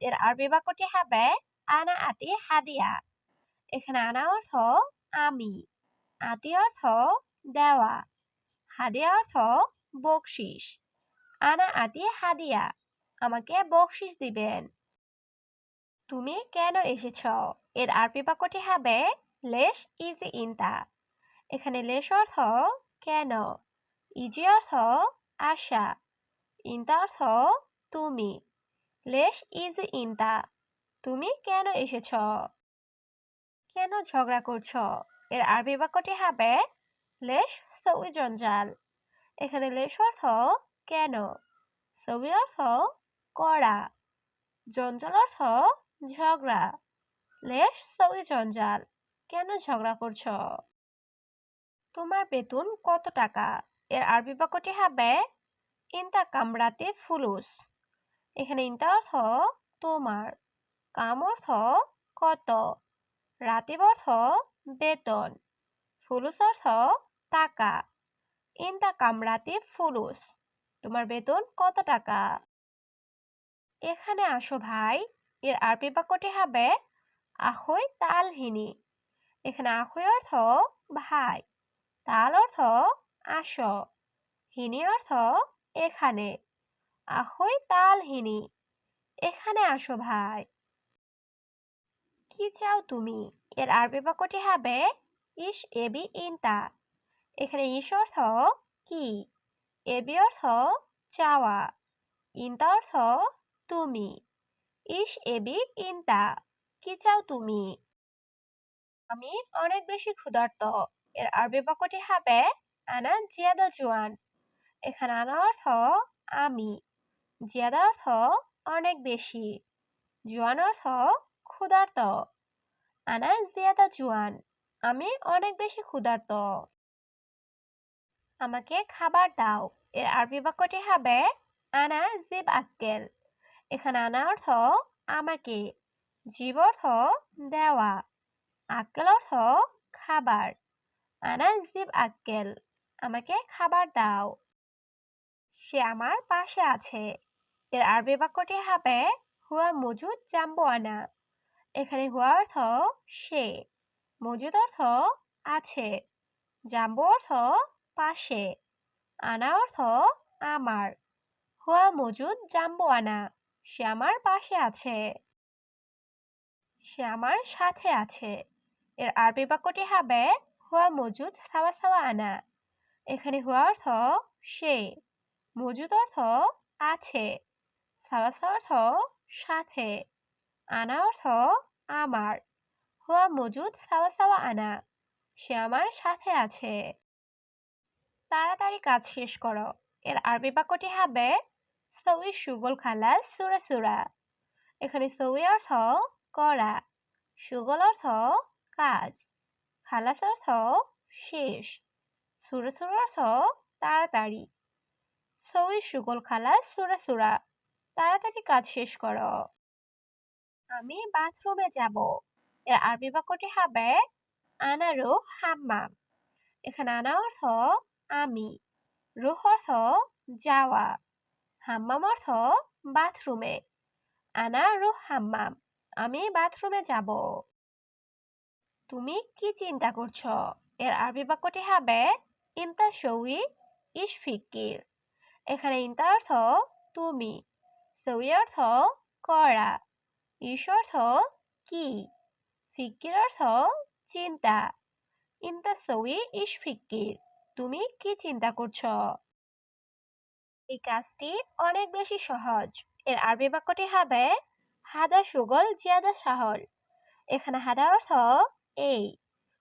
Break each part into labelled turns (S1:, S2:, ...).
S1: এর আরবি বাক্যটি হবে, আনা আতি হাদিয়া। এখানে আনা অর্থ, আমি। আতি অর্থ, দেওয়া। হাদিয়া অর্থ, বকশিস। আনা আতি হাদিয়া। আমাকে বকশিস দিবেন। তুমি কেন এসেছ? এর আরবি বাক্যটি হবে, লেশ ইজি ইনতা। এখানে লেশ অর্থ, কেন? ইজি অর্থ, আশা। ইনতা অর্থ, তুমি। লেশ ইজ ইনতা তুমি কেন এসেছ? কেন ঝগড়া করছ? এর আরবি বাক্যটি হবে, লেশ সউই জঞ্জাল। এখানে লেশ অর্থ, কেন? সউই অর্থ, করা। জঞ্জাল অর্থ, ঝগড়া। লেশ সউই জঞ্জাল, কেন ঝগড়া করছ? তোমার বেতন কত টাকা? এর আরবি বাক্যটি হবে ইনতা কামরাতে ফুলুস। এখানে ইনতা অর্থ, তোমার কাম অর্থ কত? রাতিব অর্থ বেতন, ফুলুস অর্থ টাকা। ইনতা কামরাতে ফুলুস, তোমার বেতন কত টাকা? এখানে আসো ভাই, এর আরবি বাক্যটি হবে আখই তালহিনী। এখানে আখই অর্থ ভাই, তাল অর্থ আসো, হিনী অর্থ এখানে। আহই তালহিনী এখানে আসো ভাই। কি চাও তুমি? এর আরবি বাক্যটি হবে ইস এবি ইনতা। এখানে ইস অর্থ কি? এবি অর্থ চাওয়া। ইনতা অর্থ তুমি। ইস এবি ইনতা। কি চাও তুমি? আমি অনেক বেশি ক্ষুধার্ত। এর আরবি বাক্যটি হবে, আনা জিয়াদা জোয়ান। এখানে আনা অর্থ, আমি। জিয়াদা অর্থ অনেক বেশি, জোয়ান অর্থ ক্ষুধার্ত। আনা জিয়াদা জোয়ান, আমি অনেক বেশি ক্ষুধার্ত। আমাকে খাবার দাও। এর আরবি বাক্যটি হবে আনা জিব আক্কেল। এখানে আনা অর্থ আমাকে, জীব অর্থ দেওয়া, আক্কেল অর্থ খাবার। আনা জিব আক্কেল, আমাকে খাবার দাও। সে আমার পাশে আছে। এর আরবি বাক্যটি হবে, হুয়া মজুদ জাম্বো আনা। এখানে হুয়া অর্থ, সে। মজুদ অর্থ, আছে। জাম্বো অর্থ, পাশে। আনা অর্থ, আমার। হুয়া মজুদ আনা, সে আমার পাশে আছে। সে আমার সাথে আছে। এর আরবি বাক্যটি হবে, হুয়া মজুদ সাওয়া সাওয়া আনা। এখানে হুয়া অর্থ, সে। মজুদ অর্থ, আছে। সাওয়াসা অর্থ সাথে। আনা অর্থ আমার। হুয়া মজুদ সাওয়া সাওয়া আনা। সে আমার সাথে আছে। তাড়াতাড়ি কাজ শেষ করো। এর আরবি বাক্যটি হবে সউই সুগল খালা সুরা সুরা। এখানে সৌই অর্থ করা। সুগল অর্থ কাজ। খালাস অর্থ শেষ। সুরা সুরা অর্থ তাড়াতাড়ি। সউই সুগল খালা সুরা সুরা। তাড়াতাড়ি কাজ শেষ করো। আমি বাথরুমে যাব। এর আরবি বাক্যটি হবে আনারু হাম্মাম। এখানে আনা অর্থ, আমি। রুহ অর্থ, যাওয়া। হাম্মাম অর্থ, বাথরুমে। আনা রুহ হাম্মাম। আমি বাথরুমে যাব। তুমি কি চিন্তা করছ? এর আরবি বাক্যটি হবে, ইন্তা সৌই ইশ ফিকির। এখানে ইন্তা অর্থ, তুমি। সৌই অর্থ করা ইশ অর্থ কি ফিকির অর্থ চিন্তা ইন্তা সৌই ইশ ফিকির তুমি কি চিন্তা করছ? এই কাজটি অনেক বেশি সহজ। এর আরবি বাক্যটি হবে, হাদা সুগল জিয়াদা সাহল। এখানে হাদা অর্থ, এই।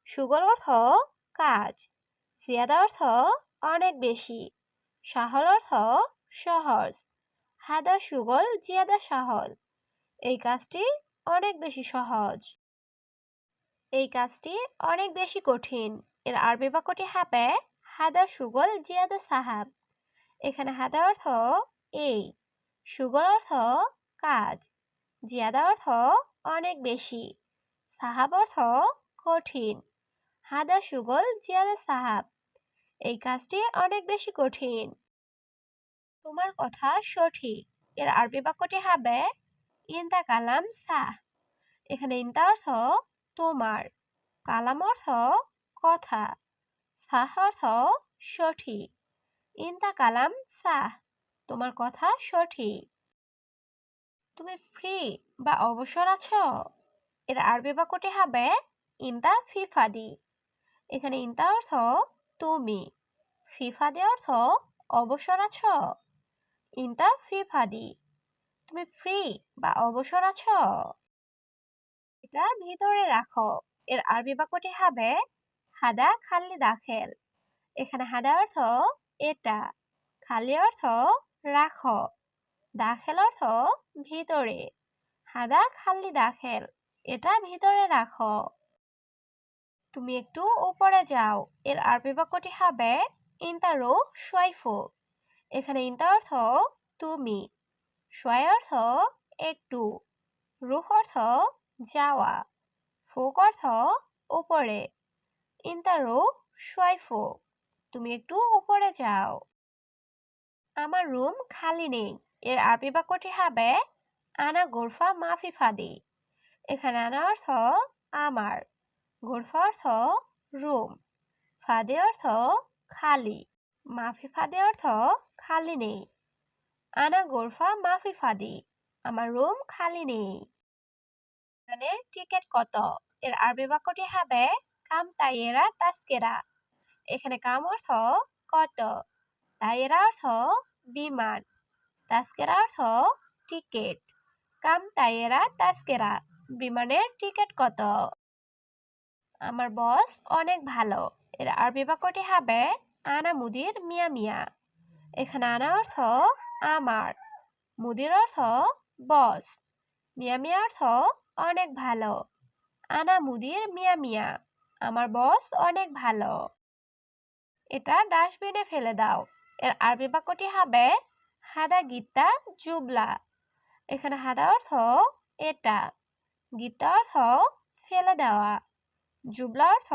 S1: সুগল অর্থ, কাজ। জিয়াদা অর্থ, অনেক বেশি। সাহল অর্থ, সহজ। হাদা সুগল, জিয়াদা সাহল। এই কাজটি অনেক বেশি সহজ। এই কাজটি অনেক বেশি কঠিন। এর আরবি বাক্যটি হাপে হাদা সুগল, জিয়াদা সাহাব। এখানে হাদা অর্থ এই, সুগল অর্থ কাজ। জিয়াদা অর্থ অনেক বেশি। সাহাব অর্থ কঠিন। হাদা সুগল, জিয়াদা সাহাব। এই কাজটি অনেক বেশি কঠিন। তোমার কথা সঠিক। এর আরবি বাক্যটি হবে ইনতা কালাম সাহ এখানে ইনতা অর্থ, তোমার। কালাম অর্থ, কথা। সাহ অর্থ, সঠিক। ইনতা কালাম সাহ তোমার কথা সঠিক। তুমি ফ্রি বা অবসর আছো? এর আরবি বাক্যটি হবে ইনতা ফিফাদি। এখানে ইনতা অর্থ, তুমি। ফিফাদি অর্থ, অবসর আছো? ইনতা ফিফাদি তুমি ফ্রি বা অবসর আছো? এটা ভিতরে রাখো। এর আরবি বাক্যটি হবে, হাদা খালি দাখেল। এখানে হাদা অর্থ এটা। খালি অর্থ রাখো। দাখেল অর্থ ভিতরে। হাদা খালি দাখেল। এটা ভিতরে রাখো। তুমি একটু উপরে যাও। এর আরবি বাক্যটি হবে, ইন্তারো সোয়াইফু এখানে ইন্তা অর্থ তুমি, সোয়াই অর্থ একটু, রুহ অর্থ যাওয়া, ফোক অর্থ উপরে ইন্তারো সোয়াইফু তুমি একটু উপরে যাও। আমার রুম খালি নেই, এর আরবি বাক্যটি হবে, আনা গোরফা মাফি ফাদি, এখানে আনা অর্থ আমার, গোরফা অর্থ রুম, ফাদে অর্থ খালি। মাফি ফাদে অর্থ খালি নেই। আনা গোরফা মাফি আমার রুম খালি নেই। মানে টিকিট কত? এর আরবি বাক্যটি হবে, কাম তাইয়েরা তাস্কেরা। এখানে কাম অর্থ কত? তাইয়েরা অর্থ বিমান। তাস্কেরা অর্থ টিকিট। কাম তাইয়েরা তাস্কেরা, বিমানের টিকিট কত? আমার বস অনেক ভালো। এর আরবি বাক্যটি হবে আনা মুদির মিয়া মিয়া। এখানে আনা অর্থ আমার, মুদির অর্থ বস। মিয়া মিয়া অর্থ অনেক ভালো। আনা মুদির মিয়া মিয়া, আমার বস অনেক ভালো। এটা ডাস্টবিনে ফেলে দাও। এর আরবি বাক্যটি হবে হাদা গীতা জুবলা। এখানে হাদা অর্থ এটা, গীতা অর্থ ফেলে দেওয়া। জুবলা অর্থ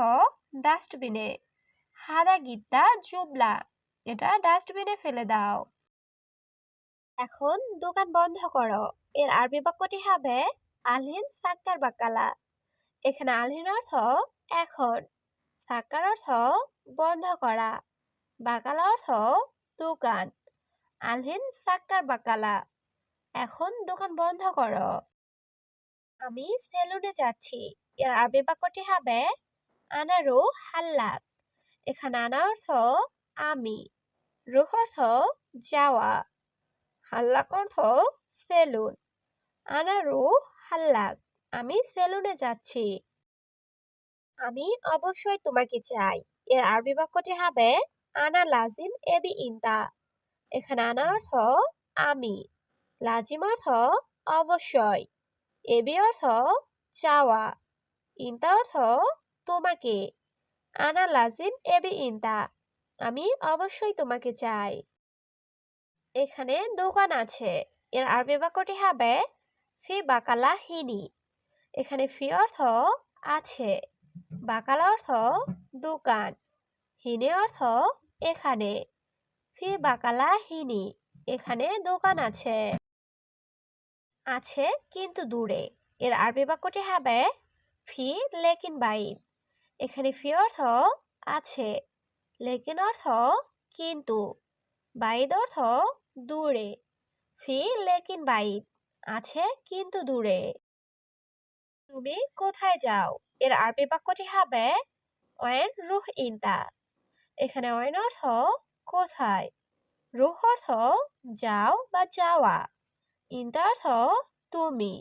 S1: ডাস্টবিনে। হাদা গীতা, জুবলা, এটা ডাস্টবিনে ফেলে দাও। এখন দোকান বন্ধ করো। এর আরবি বাক্যটি হবে আলহিন সাক্কার বাকালা এখানে আলহিন অর্থ এখন। সাক্কার অর্থ বন্ধ করা। বাকালা অর্থ দোকান। আলহিন সাক্কার বাকালা এখন দোকান বন্ধ করো। আমি সেলুনে যাচ্ছি। এর আরবি বাক্যটি হবে আনা রো হাল্লাক। এখানে আনা অর্থ আমি। রুহ অর্থ যাওয়া। হাল্লাক অর্থ সেলুন। আনা রু হাল্লাক। আমি সেলুনে যাচ্ছি। আমি অবশ্যই তোমাকে চাই। এর আরবি বাক্যটি হবে, আনা লাজিম এবি ইন্তা। এখানে আনা অর্থ আমি। লাজিম অর্থ অবশ্যই। এবি অর্থ চাওয়া ইন্তা অর্থ তোমাকে। আনা লাজিম এবি ইন্তা আমি অবশ্যই তোমাকে চাই। এখানে দোকান আছে। এর আরবি বাক্যটি হবে ফি বাকালা হিনি। এখানে ফি অর্থ আছে। বাকালা অর্থ দোকান। হিনে অর্থ এখানে। ফি বাকালা হিনি। এখানে দোকান আছে। আছে কিন্তু দূরে। এর আরবি বাক্যটি হবে ফি লেকিন বাইন। এখানে ফি অর্থ আছে। লেকিন অর্থ কিন্তু, বাইদ অর্থ দূরে। ফি লেকিন বাইদ আছে কিন্তু দূরে। তুমি কোথায় যাও? এর আরবি বাক্যটি হবে ওয়েন রুহ ইন্তা। এখানে ওয়েন অর্থ কোথায়? রুহ অর্থ যাও বা যাওয়া। ইন্তা অর্থ তুমি।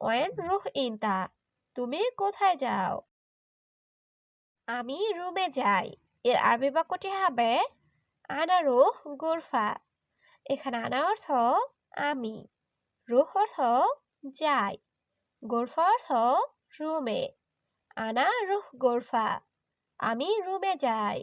S1: ওয়েন রুহ ইন্তা। তুমি কোথায় যাও? আমি রুমে যাই। এর আরবি বাক্যটি হবে আনা রুহ গুরফা। এখানে আনা অর্থ, আমি। রুহ অর্থ, যাই। গোরফা অর্থ, রুমে। আনা রুহ গোরফা। আমি রুমে যাই।